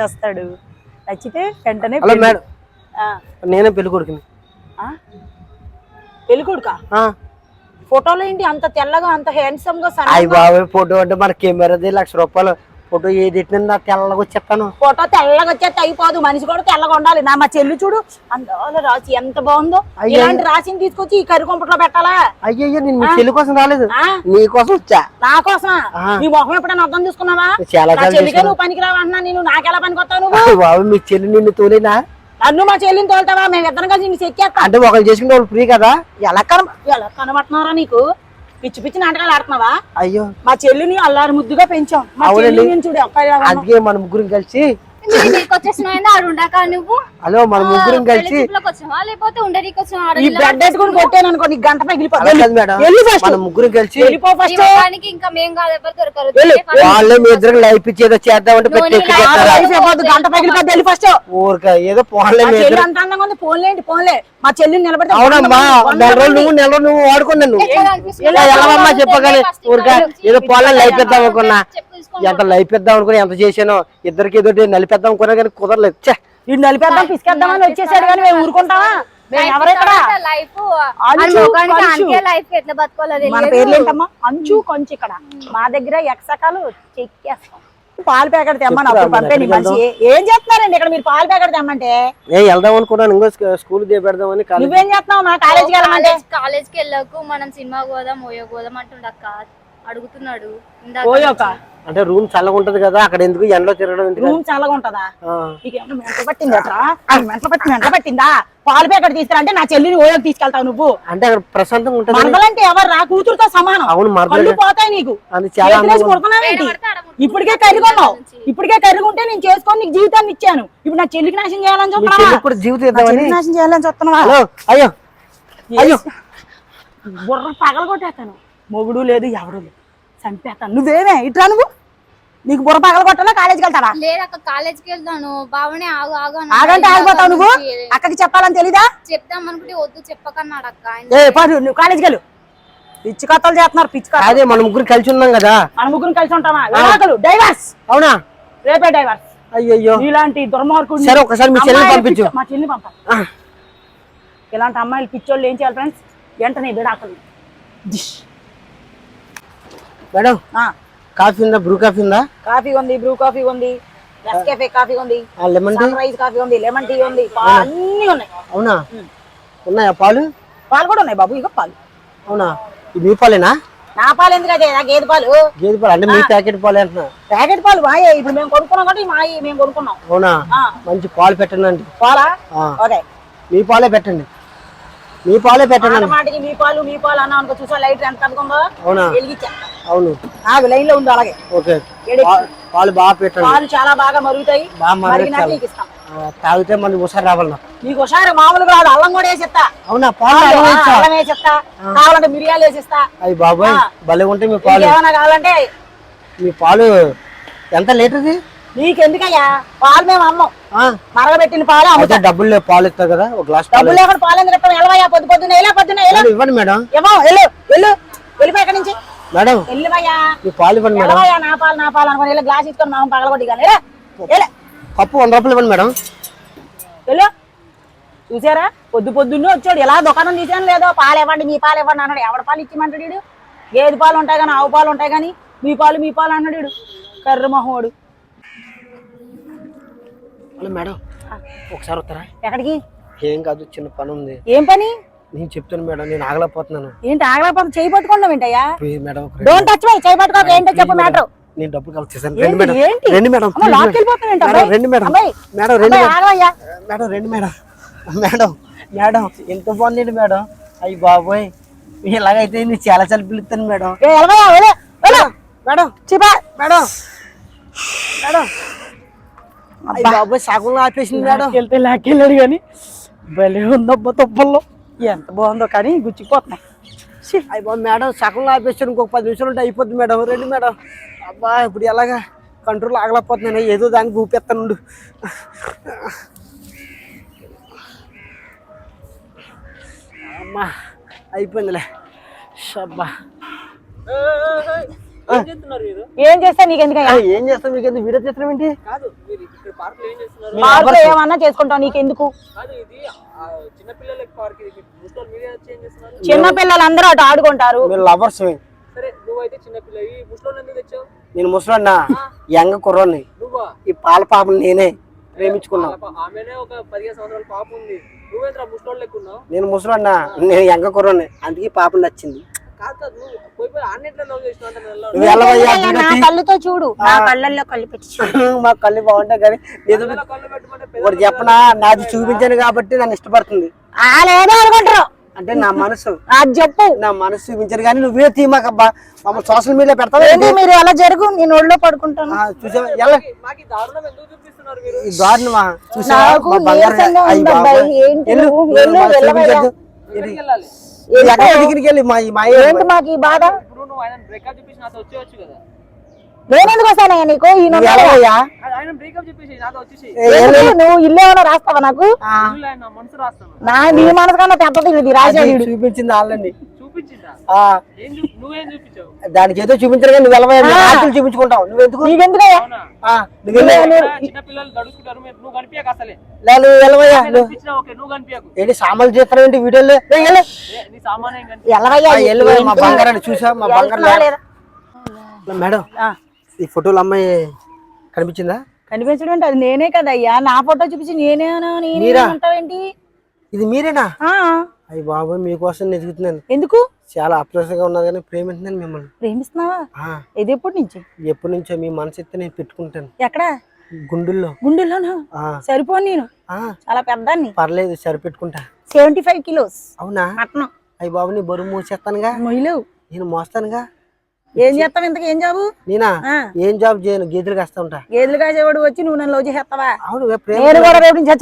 వస్తాడు నచ్చితే వెంటనే హలో. మేడం. నేనే పెళ్ళి కొడుకుని. ఆ? పెళ్ళి కొడుకా. ఫోటోలో ఏంటి? అంత తెల్లగా అంత హ్యాండ్సమ్గా అయ్యి బాబాయ్ ఫోటో అంటే మన కెమెరాది లక్ష రూపాయలు. ఫోటో ఏది ఎట్టినా నా తెల్లగా వచ్చేస్తాను. ఫోటో తెల్లగా వచ్చేస్తే అయిపోదు. మనిషి కూడా తెల్లగా ఉండాలి. నా మా చెల్లి చూడు. అందాల రాసి ఎంత బాగుందో. అయ్యో. ఇలాంటి రాసిని తీసుకొచ్చి ఈ కర్రీ కొంపట్లో పెట్టాలా? అయ్యయ్యో నేను మీ చెల్లి కోసం రాలేదు? నీ కోసం వచ్చా? నా కోసం. నీ మొహం ఎప్పుడైనా అర్థం తీసుకున్నావా చాలా చూసాను. నువ్వు పనికిరావా అంటున్నా. నేను నాకెలా పనికొస్తావు నువ్వు? అయ్య బాబు మీ చెల్లి నిన్ను తోలేనా? నన్ను మా చెల్లిని తోలుతావా? మేము ఇద్దరం కలిసి చెక్కేస్తా. అంటే ఒకరు చేసుకుంటే వాళ్ళు ఫ్రీ కదా? ఎలా కన ఎలా కనబడుతున్నారా నీకు? పిచ్చి పిచ్చి నాటకాలు ఆడుతున్నావా? అయ్యో. మా చెల్లిని అల్లారి ముద్దుగా పెంచాం. మా. చెల్లిని చూడు. అబ్బాయి అందుకే మన ముగ్గురం కలిసి హలో మన ముగ్గురం కలిసి ఈ కొట్టాను అనుకో నీకు గంట మేడం. ఫస్ట్ ముగ్గురం కలిసి వెళ్ళు. మీ లైఫ్ ఇచ్చేదో చేద్దామంటే లైఫ్ గంట పగిలిపోద్ది వెళ్ళి ఊరిక ఏదో పోన్లే మా మీ చెల్లి ఇద్దరు అంత అందంగా ఉంది ఫోన్లేంటి ఫోన్లే మా చెల్లిని నిలబెడితే అవునమ్మా వంద నెల రోజులు మంది. నువ్వు నెల రోజులు నువ్వు వాడుకున్నాను. చెప్పగానే ఊరిక ఏదో పొలం లైపెద్దాం అనుకున్నా. చెప్పు తీసుకో. ఎంత లైపెద్దాం అనుకుని ఎంత చేశానో ఇద్దరికి ఏదో నలిపేద్దాం అనుకున్నా కానీ కుదరలేదు. ఛే! వీడు నలిపేద్దాం పిసికేద్దామని వచ్చేసాడు కానీ మేము ఊరుకుంటావా మన. పేర్లు ఏంటమ్మా అంచు కొంచెం ఇక్కడ. మా దగ్గర ఎక్సకాలు చెక్కేస్తాం. పాలు ప్యాకెట్ తెమ్మని అప్పుడు చెప్పురా, పంపే నీ ఎక్కడికి మనిషి ఏం చేస్తున్నారండి ఇక్కడ? మీరు పాలు ప్యాకెట్ తెమ్మంటే? వెళ్దాం అనుకున్నాను. ఇంకో స్కూ- స్కూల్ పెడదామని నువ్వేం చేస్తున్నావు? నా కాలేజీకి వెళ్ళమంటే? కాలేజ్ కాలేజ్కి వెళ్ళకు. మనం సినిమా పోదాం ఓయో పోదాం అంటుండక్క అడుగుతున్నాడు. పోయోక అంటే రూమ్ చల్లగా ఉంటది కదా అక్కడ ఎందుకు ఎండలో తిరగడం ఎందుకు రూమ్ చల్లగా ఉంటదా? ఆ. నీకేమన్నా మెంట పట్టిందా మెంట పట్టి మెంట పట్టిందా? పాలు ప్యాకెట్ తీసుకురా అంటే నా చెల్లిని ఓయోకి తీసుకెళ్తావు నువ్వు. అంటే అక్కడ ప్రశాంతంగా ఉంటది. మరదలంటే ఎవరు? రా కూతురుతో సమానం. అవును మరదలు పోతాయి నీకు. ఇప్పటికే కరిగొన్నావు ఇప్పటికే కరిగుంటే నేను చేసుకొని నీకు జీవితాన్ని ఇచ్చాను. ఇప్పుడు నా చెల్లికి నాశనం చేయాలని చూస్తున్నావా జీవితం నాశనం చేయాలని చూస్తున్నావా అయ్యో. అయ్యో. బుర్ర పగల కొట్టేస్తాను మొగుడు లేదు ఎవడు లేదు. చంపేస్తాను నువ్వేమే ఇట్రా నువ్వు? నీకు బుర్ర పగల కొట్టాలా కాలేజీకి వెళ్తావా? లేదక్క కాలేజ్కి వెళ్తాను. బావనే ఆగు ఆగు అన్నాడు. ఆగంటే ఆగిపోతావు నువ్వు? అక్కకి చెప్పాలని తెలీదా? చెప్దాం అనుకుంటే వద్దు చెప్పకన్నాడు అక్క. ఆయన ఏ పడు నువ్వు కాలేజీకి వెళ్ళు. పిచ్చి కథలు చేస్తున్నారు పిచ్చి కథలు. అదే మన ముగ్గురు కలిసి ఉన్నాం కదా. మన ముగ్గురు కలిసి ఉంటామా? విడాకులు డైవర్స్ అవునా? రేపే డైవర్స్ అయ్యో ఇలాంటి దుర్మార్గుడు సరే ఒకసారి మీ చెల్లిని పంపించు. మా చెల్లిని పంప. ఆ. ఇలాంటి అమ్మాయిలు పిచ్చోళ్ళు ఏం చేయాలి ఫ్రెండ్స్ వెంటనే విడాకులు. దిష్. మేడం కాఫీ ఉందా? బ్రూ కాఫీ ఉందా? కాఫీ ఉంది బ్రూ కాఫీ ఉంది నెస్కేఫే కాఫీ ఉంది లెమన్ టీ? రైజ్ కాఫీ ఉంది లెమన్ టీ ఉంది అన్ని ఉన్నాయి. అవునా? ఉన్నాయా పాలు? పాలు కూడా ఉన్నాయి బాబు ఇక పాలు. అవునా? ఇది మీ పాలేనా? నా పాలు ఎందుకు అదే గేదె పాలు? గేదె పాలు అంటే మీ ప్యాకెట్ పాలు అంటున్నా. ప్యాకెట్ పాలు మాయే ఇప్పుడు మేము కొనుక్కున్నాం కాబట్టి మాయి మేము కొనుక్కున్నాం. అవునా? మంచి పాలు పెట్టండి అండి పాలా? ఆ, ఓకే. మీ పాలే పెట్టండి. మీ పాలే పెట్టండి మాటికి మీ పాలు మీ పాలు అన్నా అనుకో చూసా లైట్ ఎంత అనుకుందో అవునా? వెలిగించా. అవును. ఆగు లైన్లో ఉంది అలాగే. ఓకే. పాలు బాగా పెట్టండి. పాలు చాలా బాగా మరుగుతాయి. బాగా మరిగినాక మరగచ్చాలి నీకు ఇస్తాం. తాగితే మనకి ఒకసారి రావాలి నాకు. ఒకసారి మామూలుగా రాదు అల్లం కూడా వేసిస్తా. అవునా? పాలు? అల్లం వేసిస్తా. కావాలంటే మిరియాలు వేసిస్తా. అయ్యి బాబాయ్. భలే ఉంటాయి మీ పాలు. ఏమైనా కావాలంటే మీ పాలు ఎంత లీటర్ది? నీకెందుకయ్యా పాలు మేము అమ్మం. మరగబెట్టిన పాలు అమ్ముతాం. డబ్బులు లేవు పాలు ఇస్తారు కదా ఒక గ్లాస్ డబ్బులు లేకుండా పాలు ఎందుకు ఇస్తాం? వెళ్ళవయ్యా పొద్దు పొద్దున్న ఎలా మేడం, ఇవ్వండి మేడం. ఏమో వెళ్ళు వెళ్ళు వెళ్ళిపోయి ఎక్కడి నుంచి. మేడం మీ పాలు ఇవ్వండి మేడం. నా పాలు నా పాలు అనుకుని వెళ్ళి గ్లాస్ ఇచ్చుకొని మామ పగలగొట్టి కానీ కప్పు వంద రూపాయలు ఇవ్వండి మేడం. వెళ్ళు. చూసారా? పొద్దు పొద్దున్నే వచ్చాడు. ఎలా దుకాణం తీసాను లేదో? పాలు ఇవ్వండి మీ పాలు ఇవ్వండి అన్నాడు. ఎవడ పాలు ఇచ్చిమంటాడు వీడు గేదె పాలు ఉంటాయి కానీ ఆవు పాలు ఉంటాయి కానీ మీ పాలు మీ పాలు అన్నాడు వీడు కర్ర మొహోడు. హలో మేడం ఒకసారి వస్తారా? ఎక్కడికి? ఏం కాదు చిన్న పని ఉంది ఏం పని? నేను చెప్తాను మేడం నేను ఆగలేకపోతున్నాను. ఏంటి ఆగలేకపోతే చేయి పట్టుకోండి ఏంటయ్యా ప్లీజ్ మేడం ఒక రెండు- డోంట్ టచ్ మై చేయి పట్టుకోక ఏంటో చెప్పు మ్యాటర్ నేను డబ్బులు చేశాను. రండి మేడం ఏంటి? రండి మేడం అమ్మ, లాక్కి వెళ్ళిపోతున్నావు ఏంటి, మేడం అబ్బాయి? రండి మేడం. అబ్బాయి, మేడం రండి మేడం. ఆగవయ్యా. మేడం రండి మేడం. మేడం మేడం ఎంత బాగుందండి మేడం. అయ్యి బాబోయ్. ఇలాగైతే నేను చాలా చాలా పిలుస్తాను మేడం. ఏ, వెళ్ళవయ్యా, వెళ్ళు, వెళ్ళు. మేడం చిపా. Madam madam. అయ్యి బాబోయ్ సగంలో ఆపేసింది మేడం. లాక్కెళ్తే లాక్కెళ్ళాడు కానీ భలే ఉందబ్బా తుప్పల్లో. ఎంత బాగుందో కానీ గుచ్చిపోతున్నాయి. అయ్యి మేడం సగంలో ఆపేసాను ఇంకొక పది నిమిషాలు ఉంటే అయిపోద్ది మేడం. రండి మేడం. అబ్బా ఇప్పుడు ఎలాగా? కంట్రోల్ ఆగలేకపోతున్నాను. ఏదో దానికి ఊపేస్తాను అమ్మా అయిపోయిందిలే. షబ్బా ఏం చేస్తా నీకెందుకయ్యా? ఆ, ఏం చేస్తాం మీకు ఎందుకు వీడియో చేస్తున్నాం ఏంటి? కాదు మీరు ఇక్కడ పార్క్లో. ఏమన్నా చేసుకుంటావు ఇది ఆ, చిన్న పిల్లలకి పార్క్ ఇది. ముసలి మీరే వచ్చి ఏం చేస్తున్నారు? చిన్న పిల్లలందరూ అటు ఆడుకుంటారు. మీరు లవర్స్ సరే నువ్వైతే చిన్న పిల్లవి ముసలి ఎందుకు తెచ్చావు? నేను ముసలన్నా యంగ కుర్రోని నువ్వా? ఈ పాల పాపను నేనే ప్రేమించుకున్నాం. పాప- ఆమెనే ఒక పదిహేను సంవత్సరాల పాప ఉంది. నువ్వేంద్రా ముసలోళ్ళు లెక్కున్నావు నేను ముసలన్నా నేను యంగ కుర్రోని అందుకే పాప నచ్చింది. నా. కళ్ళుతో చూడు నా కళ్ళల్లో కళ్ళు పెట్టి చూడు. మా కళ్ళు బాగుంటాయి కానీ ఒకటి చెప్పనా? నాది చూపించాను కాబట్టి నన్ను ఇష్టపడుతుంది. ఏదో అనుకుంటారు. అంటే నా మనసు. అది చెప్పు. నా మనసు చూపించాను కానీ నువ్వే తీమాకబ్బా. మమ్మల్ని సోషల్ మీడియా పెడతావా ఏంటి? మీరు ఎలా జరుగు నేను ఒళ్ళో పడుకుంటాను. చూసావా? ఎలా? మాకు ఈ దారుణం ఎందుకు చూపిస్తున్నారు మీరు? ఈ దారుణమా? చూసావా? నాకు ఎక్కడ దగ్గరికి వెళ్ళి మా ఏంటి మాకు ఈ బాధ? ఇప్పుడు నువ్వు ఆయన బ్రేకప్ చెప్పేసి నాతో వచ్చేవచ్చు కదా. నేనెందుకు వస్తానయ్యా నీకు? ఈ నువ్వు నెంబర్ వెళ్ళవయ్యా? ఆయన బ్రేకప్ చెప్పేసి నాతో వచ్చేసి. ఏ, వెళ్ళు. ఎందుకు? నువ్వు ఇల్లు ఏమైనా రాస్తావా నాకు? ఆ, ఇల్లు ఆయన నా మనసు రాస్తాను. నా నీ మనసు కన్నా పెద్దది ఇది రాజాడు చూపించింది వాళ్ళని. దానికి ఏదో చూపించారు కానీ నువ్వు వెళ్ళవయ్యా నువ్వు ఆటలు చూపించుకుంటావు. నువ్వు ఎందుకు నీకెందుకయ్యా? అవునా? ఆ, నువ్వు వెళ్ళు. ఇక్కడ చిన్న పిల్లలు గడుచుకుంటారు మీరు నువ్వు కనిపించక అసలే. లే, నువ్వు వెళ్ళవయ్యా ఏంటి సామాన్లు చేస్తావు ఏంటి వీడియోలో? వెళ్ళవయ్యా మా బంగారాన్ని చూసా మా బంగారం లేదా? మేడం ఆ, ఈ ఫోటోలో అమ్మాయి కనిపించిందా? కనిపించడం అంటే అది నేనే కదయ్యా. నా ఫోటో చూపించి నేనేనా నేనే మీరా? అంటావేంటి ఇది మీరేనా? ఆ, అయ్యి బాబోయ్ మీకోసం ఎదుగుతున్నాను. ఎందుకు? చాలా అప్రసగా ఉన్నారు కానీ ప్రేమింటున్నాను మిమ్మల్ని. ప్రేమిస్తున్నావా? ఇది ఎప్పటి నుంచి? ఎప్పటి నుంచో మీ మనసు ఎత్తే నేను పెట్టుకుంటాను. ఎక్కడ? గుండెల్లో. గుండెల్లోనా? సరిపోను నేను. చాలా పెద్దాన్ని. పర్లేదు సరిపెట్టుకుంటా. Seventy five kilos. అవునా? మటనం. అయ్యి బాబు నీ బరువు మూసేస్తానుగా? మొయ్యలేవు నేను మోస్తానుగా? ఏం చేస్తావు ఇంతకు? ఏం జాబు? నేనా? ఏం జాబ్ చేయను? గీతలు కాస్తా ఉంటా. గేదెలు కాసేవాడు వచ్చి నువ్వు నన్ను లవ్ చేస్తావా అవును నేను కూడా రేపు నుంచి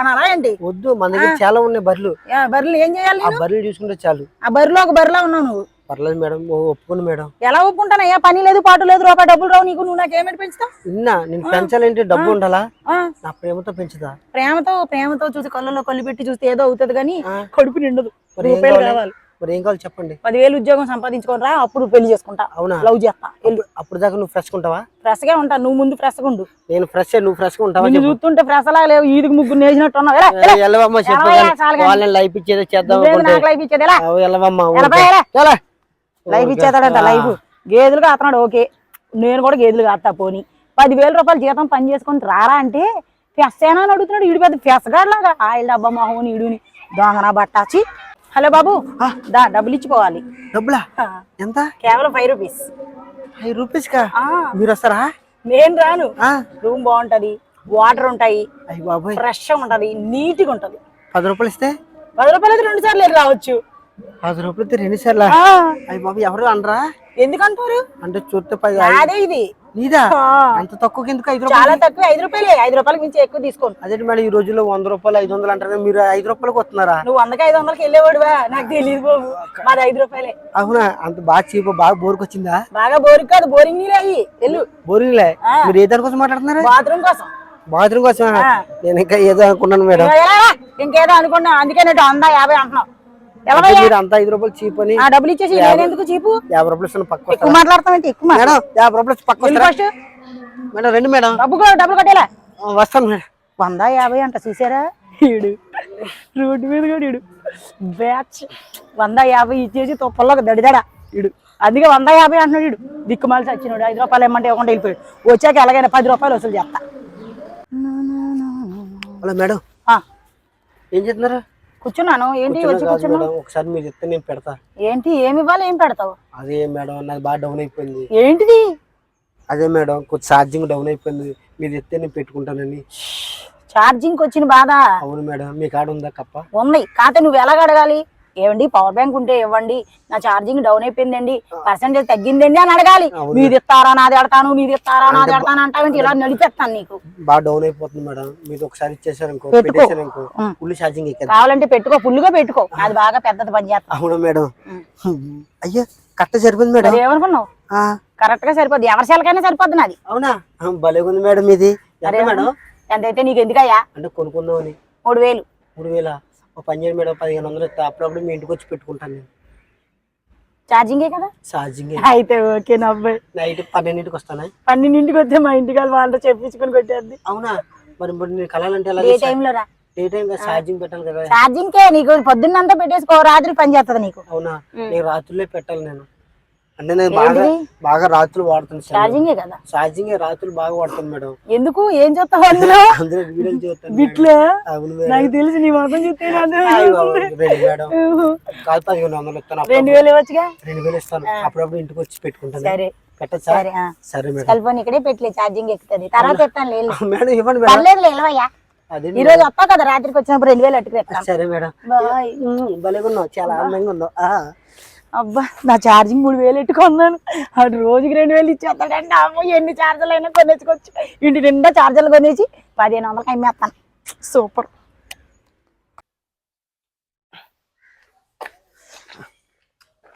అనాలా ఏంటి? వద్దు మన దగ్గర చాలా ఉన్నాయి బర్రెలు. బర్రెలు ఏం చేయాలి ఆ? బర్రెలు చూసుకుంటే చాలు. ఆ బర్రెలో ఒక బర్రెలా ఉన్నావు నువ్వు? పర్లేదు మేడం ఒప్పుకోను మేడం. ఎలా ఒప్పుకుంటానయ్యా పని లేదు పాటు లేదు రూపాయి డబ్బులు రావు నీకు నువ్వు నాకేమిటి పెంచుతావు? నిన్న నేను పెంచాలంటే డబ్బు ఉండాలా? నా ప్రేమతో పెంచుతా. ప్రేమతో ప్రేమతో చూసి కళ్ళలో కళ్ళు పెట్టి చూస్తే ఏదో అవుతుంది కానీ. కడుపు నిండదు. రూపాయలు కావాలి? మరి ఏం కావాలి చెప్పండి? పదివేలు ఉద్యోగం సంపాదించుకొని రా అప్పుడు పెళ్ళి చేసుకుంటా. అవునా? లవ్ చేస్తా. అప్పుడు దాకా నువ్వు ఫ్రెష్ ఉంటావా? ఫ్రెష్గా ఉంటా. నువ్వు ముందు ఫ్రెష్గా ఉండు. నేను ఫ్రెష్ నువ్వు ఫ్రెష్ ఉంటావా నిన్ను చెప్పు. చూస్తుంటే ఫ్రెష్ లాగా లేవు. ఈదికి ముగ్గురు నేసినట్టు ఉన్నావు? ఎల్లవమ్మ. వాళ్ళని లైఫ్ ఇచ్చేదో చేద్దాం నాకు లైఫ్ ఇచ్చేది? ఎల్లవమ్మ. లైఫ్ ఇచ్చేస్తాడంట లైఫ్. గేదెలు కాస్తున్నాడు ఓకే. నేను కూడా గేదెలు కాస్తా పోని. పదివేల రూపాయలు జీతం పని చేసుకొని రారా అంటే ఫెస్సేనా అని అడుగుతున్నాడు. ఈడు పెద్ద ఫెస్గాడ్లాగా ఆయిల్ డబ్బా మొహం ఈడుని దొంగన బట్టాచి. హలో బాబు. దా డబ్బులు ఇచ్చిపోవాలి డబ్బులా? ఎంత? కేవలం ఫైవ్ రూపీస్. ఫైవ్ రూపీస్ కా? మీరు వస్తారా? నేను రాను. ఆ, రూమ్ బాగుంటది వాటర్ ఉంటాయి ఫ్రెష్ ఉంటది నీట్గా ఉంటది. పది రూపాయలు ఇస్తే? పది రూపాయలు అయితే రెండు సార్లు రావచ్చు. పది రూపాయలు ఇస్తే రెండు సార్లు? అయ్య బాబాయ్ ఎవరు అనరా? ఎందుకంటారు అంటే చూస్తే పది అదే ఇది. నీదా? అంత తక్కువ ఎందుకు ఐదు చాలా రూపాయలు తక్కువ ఐదు రూపాయలే ఐదు రూపాయలకి మించి ఎక్కువ తీసుకోండి అదేంటి మేడం ఈ రోజుల్లో వంద రూపాయలు ఐదు వందలు అంటారు మీరు ఐదు రూపాయలకు వస్తున్నారా? నువ్వు వందకి ఐదు వందలకి వెళ్ళేవాడువా నాకు తెలియదు బాబు. మాది ఐదు రూపాయలే. అవునా? అంత బాగా చీప్ బాగా బోర్కి వచ్చిందా? బాగా బోరింగ్ కాదు బోరింగ్ నీళ్ళు అయ్యి వెళ్ళు. బోరింగ్లే? ఆ. మీరు ఏ దానికోసం మాట్లాడుతున్నారు? బాత్రూమ్ కోసం. బాత్రూమ్ కోసం. నేను ఇంకా ఏదో అనుకున్నాను మేడం? ఇంకేదో అనుకున్నా అందుకే నేను అందా యాభై అంటున్నావు అంతా ఐదు రూపాయలు చీప్ అని ఆ డబ్బులు ఇచ్చేసి ఎందుకు చీపు? యాభై రూపాయలు పక్క ఎక్కువ ఎక్కువ. మేడం యాభై రూపాయలు పక్క ఫస్ట్? మేడం రండి మేడం. డబ్బు డబ్బులు కట్టేలా? ఆ, వస్తాను మేడం. వంద యాభై అంట చూసారా ఈడు. రోడ్డు మీద కూడా ఈడు. బ్యాచ్. వంద యాభై ఇచ్చేసి తొప్పల్లో దడిదాడా. ఈడు. అందుకే వంద యాభై అంటున్నాడు ఈడు. దిక్కుమాలి చచ్చినాడు ఐదు రూపాయలు ఇమ్మంటే ఇవ్వకుండా వెళ్ళిపోయాడు. వచ్చాక ఎలాగైనా పది రూపాయలు వసూలు చేస్తా. Hello madam. ఏం చేస్తున్నారు? కూర్చున్నాను. ఏంటి వచ్చి కూర్చున్నా కాదు కూర్చున్నావు? మేడం ఒకసారి మీరు చెప్తే నేను పెడతా. ఏంటి? ఏమి ఇవ్వాలి? ఏం పెడతావు? అదే మేడం నాది బాగా డౌన్ అయిపోయింది. ఏంటిది? అదే మేడం కొంచెం ఛార్జింగ్ డౌన్ అయిపోయింది. మీరు చెప్తే నేను పెట్టుకుంటానని. ఛార్జింగ్ వచ్చిన బాధ. అవును మేడం మీ కాడ ఉందా కప్ప? ఉంది కాకపోతే నువ్వు ఎలాగ అడగాలి? ఏమండి పవర్ బ్యాంక్ ఉంటే ఇవ్వండి. నా ఛార్జింగ్ డౌన్ అయిపోయిందండి. పర్సెంటేజ్ తగ్గిందండి అని అడగాలి. మీది ఇస్తారా? నాది అడతాను. మీది ఇస్తారా? నాది అడతాను అంటావేంటి? ఇలా నడిపేస్తాను నీకు. బాగా డౌన్ అయిపోతుంది మేడం. మీరు ఒకసారి ఇచ్చేసారు ఇంకో పెట్టుకో. పెట్టేసారు ఇంకో. ఉం. ఫుల్ ఛార్జింగ్ కావాలంటే పెట్టుకో. ఫుల్గా పెట్టుకో. అది బాగా పెద్దది పని చేస్తా. అవును మేడం. అయ్యో కరెక్ట్ సరిపోయింది మేడం. ఏమనుకున్నావు? కరెక్ట్గా సరిపోద్ది. ఎవరి సెలకైనా సరిపోద్ది నాది. అవునా? భలే ఉంది మేడం ఇది. మేడం? ఎంతైతే నీకు ఎందుకయ్యా? అంటే కొనుక్కుందామని. మూడు వేలు. మూడు వేల? ఒక పని చేయండి మేడం పదిహేను వందలు ఇస్తా. అప్పుడప్పుడు మీ ఇంటికి వచ్చి పెట్టుకుంటాను నేను. ఛార్జింగే కదా? ఛార్జింగ్ అయితే ఓకే నా అబ్బాయి నైట్ పన్నెండింటికి వస్తానా? పన్నెండింటికి వస్తే మా ఇంటికి వాళ్ళ వాళ్ళతో చెప్పించుకొని కొట్టేద్ది. అవునా? మరి మరి నేను కలాలంటే ఎలా ఏ టైంలో రా. ఏ టైం ఛార్జింగ్ పెట్టాలి కదా. ఛార్జింగ్ కే నీకు పొద్దున్నంతా పెట్టేసుకో రాత్రి పని చేస్తుంది నీకు. అవునా? నేను రాత్రులే పెట్టాలి నేను. అంటే నేను బాగా బాగా రాత్రులు వాడుతాను ఛార్జింగే కదా? ఛార్జింగ్ రాత్రులు బాగా వాడతాను మేడం. ఎందుకు? ఏం చేస్తావు అందులో? అందరూ వీడియోలు చూస్తాను బిట్లే నాకు తెలిసి నీ చూస్తే మేడం. కాదు పదిహేను వందలు ఇస్తాను రెండు వేలు ఇవ్వచ్చుగా? రెండు వేలు ఇస్తాను. అప్పుడప్పుడు ఇంటికి వచ్చి పెట్టుకుంటాను. సరే. పెట్టచ్చా? సరే మేడం. సెల్ ఫోన్ ఇక్కడే పెట్టలే ఛార్జింగ్ ఎక్కుతుంది. తర్వాత చెప్తాను లేదు మేడం ఇవ్వండి మేడం. పర్లేదు అదే ఈ రోజు వస్తావు కదా రాత్రికి వచ్చినప్పుడు రెండు వేలు అట్టుకు సరే మేడం. బాయ్. భలేగా ఉన్నావు చాలా అందంగా ఉన్నావు. అబ్బా నా ఛార్జింగ్ మూడు వేలు ఎట్టుకున్నాను అటు రోజుకి రెండు వేలు ఇచ్చేస్తాడంటే అమ్మో ఎన్ని ఛార్జర్లు అయినా కొనేసుకోవచ్చు. ఇంటి నిండా ఛార్జర్లు కొనేసి పదిహేను వందలకి అమ్మేస్తాను. Super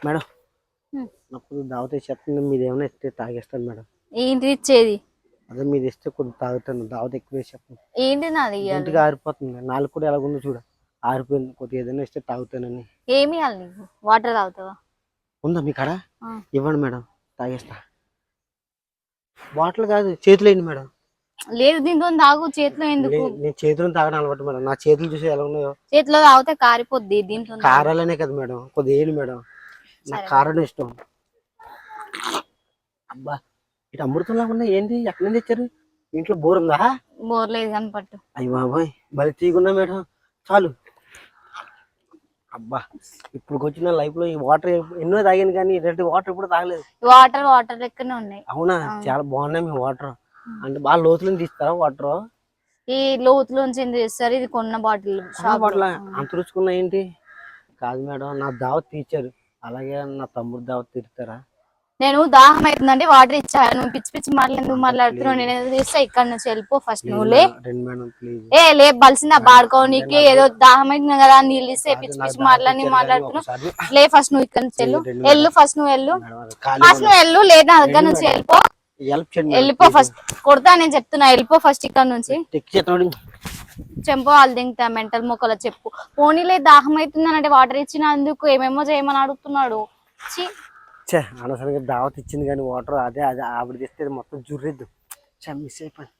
madam. నాకు దావత చెప్తుంది మీది ఏమైనా ఇస్తే తాగేస్తాను మేడం. ఏంటి ఇచ్చేది? అదే మీది ఇస్తే కొంచెం తాగుతాను. దావత ఎక్కువ చెప్పండి ఏంటి నాది ఇంటికి ఆరిపోతుంది. నాలుగు కూడా ఎలాగుందో చూడ. ఆరిపోయింది కొద్దిగా ఏదైనా ఇస్తే తాగుతానని. ఏమి ఇవ్వాలి నీకు? వాటర్ తాగుతావా? ఉందా మీ కాడ? ఆ. ఇవ్వండి మేడం తాగేస్తా. బాటిల్ కాదు చేతులు వేయండి మేడం. లేదు దీంతో తాగు చేతిలో ఎందుకు? లే- నేను చేతులు తాగడం అలవాటు మేడం. నా చేతులు చూసి ఎలా ఉన్నాయో. చేతిలో తాగితే కారిపోద్ది దీంతో తాగు. కారాలనే కదా మేడం. కొద్దిగా వేయండి మేడం. నాకు కారం ఇష్టం. అబ్బా ఇటు అమృతంలా ఉన్నాయి. ఏంటి ఎక్కడి నుంచి తెచ్చారు? ఇంట్లో బోర్ ఉందా? బోర్లేదు కనపట్టు అయ్యి బాబాయ్ బలి తీగున్నా మేడం. చాలు. అబ్బా ఇప్పుడు వచ్చిన లైఫ్లో ఈ వాటర్ ఎన్నో తాగాను కానీ ఇలాంటి వాటర్ ఇప్పుడు తాగలేదు. వాటర్ వాటర్ లెక్కనే ఉన్నాయి. అవునా? చాలా బాగున్నాయి మీ వాటర్. అంటే బాగా లోతులను తీస్తారా వాటర్? ఈ లోతులోంచి చేస్తారు ఇది కొన్న బాటిల్ వాటర్ అంత రుచుకున్నా ఏంటి? కాదు మేడం నా దావత్ తీర్చారు. అలాగే నా తమ్ముడు దావత్ తీరుతారా? నేను దాహం అవుతుందంటే వాటర్ ఇచ్చాను పిచ్చి పిచ్చి మాటలు ఎందుకు మాట్లాడుతున్నావు? నేను తీస్తా ఇక్కడ నుంచి వెళ్ళిపో ఫస్ట్ నువ్వు లే. రెండు మేడం ప్లీజ్ ఏ లే బలిసిందా? బాడుకోనికి ఏదో దాహం అవుతుంది కదా నీళ్ళు ఇస్తే పిచ్చి పిచ్చి మాటలని మాట్లాడుతున్నావు. లే ఫస్ట్ నువ్వు ఇక్కడ నుంచి వెళ్ళు. వెళ్ళు ఫస్ట్ నువ్వు వెళ్ళు. ఫస్ట్ నువ్వు వెళ్ళు లేదు నా దగ్గర నుంచి వెళ్ళిపో. వెళ్ళిపో ఫస్ట్ కొడతా నేను చెప్తున్నా వెళ్ళిపో ఫస్ట్ ఇక్కడ నుంచి. చెంపో వాళ్ళు దింగుతా మెంటల్ మొక్కల చెప్పు. పోనీలే దాహం అవుతుందని అంటే వాటర్ ఇచ్చినందుకు ఏమేమో చేయమని అడుగుతున్నాడు. చే అనవసరంగా దావత్ ఇచ్చింది కానీ వాటర్ అదే అదే ఆవిడ తెస్తే మొత్తం జుర్రిద్దు. చే మిస్ అయిపోయింది